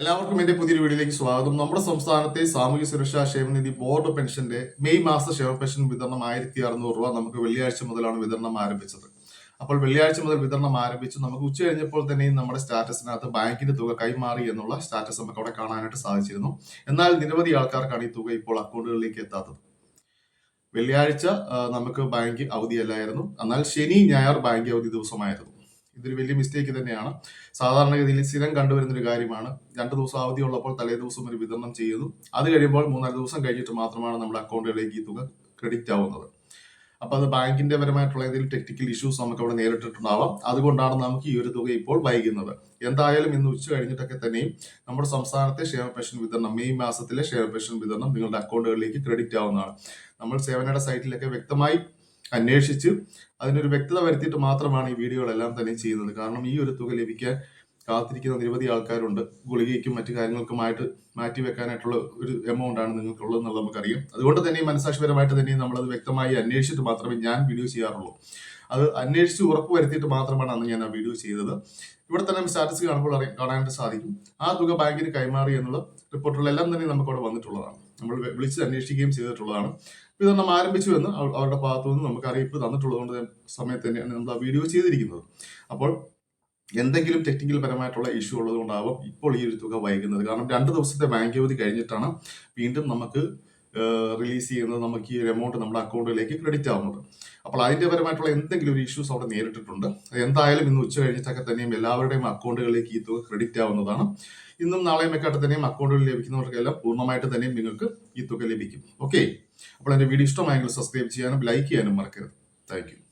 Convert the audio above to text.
എല്ലാവർക്കും എന്റെ പുതിയൊരു വീഡിയോയിലേക്ക് സ്വാഗതം. നമ്മുടെ സംസ്ഥാനത്തെ സാമൂഹ്യ സുരക്ഷാ ക്ഷേമനിധി ബോർഡ് പെൻഷന്റെ മെയ് മാസ ക്ഷേമ പെൻഷൻ വിതരണം ആയിരത്തി അറുന്നൂറ് രൂപ നമുക്ക് വെള്ളിയാഴ്ച മുതലാണ് വിതരണം ആരംഭിച്ചത്. അപ്പോൾ വെള്ളിയാഴ്ച മുതൽ വിതരണം ആരംഭിച്ചു. നമുക്ക് ഉച്ച കഴിഞ്ഞപ്പോൾ തന്നെയും നമ്മുടെ സ്റ്റാറ്റസിനകത്ത് ബാങ്കിന്റെ തുക കൈമാറി എന്നുള്ള സ്റ്റാറ്റസ് നമുക്ക് അവിടെ കാണാനായിട്ട് സാധിച്ചിരുന്നു. എന്നാൽ നിരവധി ആൾക്കാർക്കാണ് ഈ തുക ഇപ്പോൾ അക്കൗണ്ടുകളിലേക്ക് എത്താത്തത്. വെള്ളിയാഴ്ച നമുക്ക് ബാങ്ക് അവധിയല്ലായിരുന്നു. എന്നാൽ ശനി ഞായർ ബാങ്ക് അവധി ദിവസമായിരുന്നു. ഇതൊരു വലിയ മിസ്റ്റേക്ക് തന്നെയാണ്. സാധാരണഗതിയിൽ സ്ഥിരം കണ്ടുവരുന്ന ഒരു കാര്യമാണ്. രണ്ട് ദിവസം അവധി ഉള്ളപ്പോൾ തലേ ദിവസം ഒരു വിതരണം ചെയ്യുന്നു അത് കഴിയുമ്പോൾ മൂന്നാൽ ദിവസം കഴിഞ്ഞിട്ട് മാത്രമാണ് നമ്മുടെ അക്കൗണ്ടുകളിലേക്ക് ഈ തുക ക്രെഡിറ്റ് ആവുന്നത്. അപ്പൊ അത് ബാങ്കിന്റെ പരമായിട്ടുള്ള എന്തെങ്കിലും ടെക്നിക്കൽ ഇഷ്യൂസ് നമുക്ക് അവിടെ നേരിട്ടിട്ടുണ്ടാവാം. അതുകൊണ്ടാണ് നമുക്ക് ഈ ഒരു തുക ഇപ്പോൾ വൈകുന്നത്. എന്തായാലും ഇന്ന് ഉച്ച കഴിഞ്ഞിട്ടൊക്കെ തന്നെയും നമ്മുടെ സംസ്ഥാനത്തെ ക്ഷേമ പെൻഷൻ വിതരണം മെയ് മാസത്തിലെ ക്ഷേമ പെൻഷൻ വിതരണം നിങ്ങളുടെ അക്കൗണ്ടുകളിലേക്ക് ക്രെഡിറ്റ് ആവുന്നതാണ്. നമ്മൾ സേവനയുടെ സൈറ്റിലൊക്കെ വ്യക്തമായി അന്വേഷിച്ച് അതിനൊരു വ്യക്തത വരുത്തിയിട്ട് മാത്രമാണ് ഈ വീഡിയോകളെല്ലാം തന്നെ ചെയ്യുന്നത്. കാരണം ഈ ഒരു തുക ലഭിക്കാൻ കാത്തിരിക്കുന്ന നിരവധി ആൾക്കാരുണ്ട്. ഗുളികയ്ക്കും മറ്റു കാര്യങ്ങൾക്കുമായിട്ട് മാറ്റി വെക്കാനായിട്ടുള്ള ഒരു എമൗണ്ട് ആണ് നിങ്ങൾക്കുള്ളത് എന്നുള്ളത് നമുക്കറിയാം. അതുകൊണ്ട് തന്നെ മനസാക്ഷിപരമായിട്ട് തന്നെ നമ്മളത് വ്യക്തമായി അന്വേഷിച്ചിട്ട് മാത്രമേ ഞാൻ വീഡിയോ ചെയ്യാറുള്ളൂ. അത് അന്വേഷിച്ച് ഉറപ്പ് വരുത്തിയിട്ട് മാത്രമാണ് അന്ന് ഞാൻ ആ വീഡിയോ ചെയ്തത്. ഇവിടെ തന്നെ സ്റ്റാറ്റസ് കാണുമ്പോൾ കാണാനായിട്ട് സാധിക്കും. ആ തുക ബാങ്കിന് കൈമാറി എന്നുള്ള റിപ്പോർട്ടുകളെല്ലാം തന്നെ നമുക്ക് അവിടെ വന്നിട്ടുള്ളതാണ്. നമ്മൾ വിളിച്ച് അന്വേഷിക്കുകയും ചെയ്തിട്ടുള്ളതാണ്. വിതരണം ആരംഭിച്ചു എന്ന് അവരുടെ ഭാഗത്തു നിന്ന് നമുക്ക് അറിയിപ്പ് തന്നിട്ടുള്ളത് കൊണ്ട് സമയത്ത് തന്നെയാണ് നമ്മൾ ആ വീഡിയോ ചെയ്തിരിക്കുന്നത്. അപ്പോൾ എന്തെങ്കിലും ടെക്നിക്കൽ പരമായിട്ടുള്ള ഇഷ്യൂ ഉള്ളത് കൊണ്ടാവും ഇപ്പോൾ ഈ ഒരു തുക വൈകുന്നത്. കാരണം രണ്ട് ദിവസത്തെ ബാങ്ക് അവധി കഴിഞ്ഞിട്ടാണ് വീണ്ടും നമുക്ക് റിലീസ് ചെയ്യുന്നത് നമുക്ക് ഈ ഒരു എമൗണ്ട് നമ്മുടെ അക്കൗണ്ടിലേക്ക് ക്രെഡിറ്റ് ആവുന്നത്. അപ്പോൾ അതിന്റെ പരമായിട്ടുള്ള എന്തെങ്കിലും ഒരു ഇഷ്യൂസ് അവിടെ നേരിട്ടിട്ടുണ്ട്. എന്തായാലും ഇന്ന് ഉച്ച കഴിഞ്ഞിട്ടൊക്കെ തന്നെയും എല്ലാവരുടെയും അക്കൗണ്ടുകളിലേക്ക് ഈ തുക ക്രെഡിറ്റ് ആവുന്നതാണ്. ഇന്നും നാളെയും ഒക്കെ തന്നെയും അക്കൗണ്ടുകൾ ലഭിക്കുന്നവർക്കെല്ലാം പൂർണമായിട്ട് തന്നെയും നിങ്ങൾക്ക് ഈ തുക ലഭിക്കും. ഓക്കെ അപ്പോൾ എന്റെ വീഡിയോ ഇഷ്ടമായെങ്കിൽ സബ്സ്ക്രൈബ് ചെയ്യാനും ലൈക്ക് ചെയ്യാനും മറക്കരുത്. താങ്ക്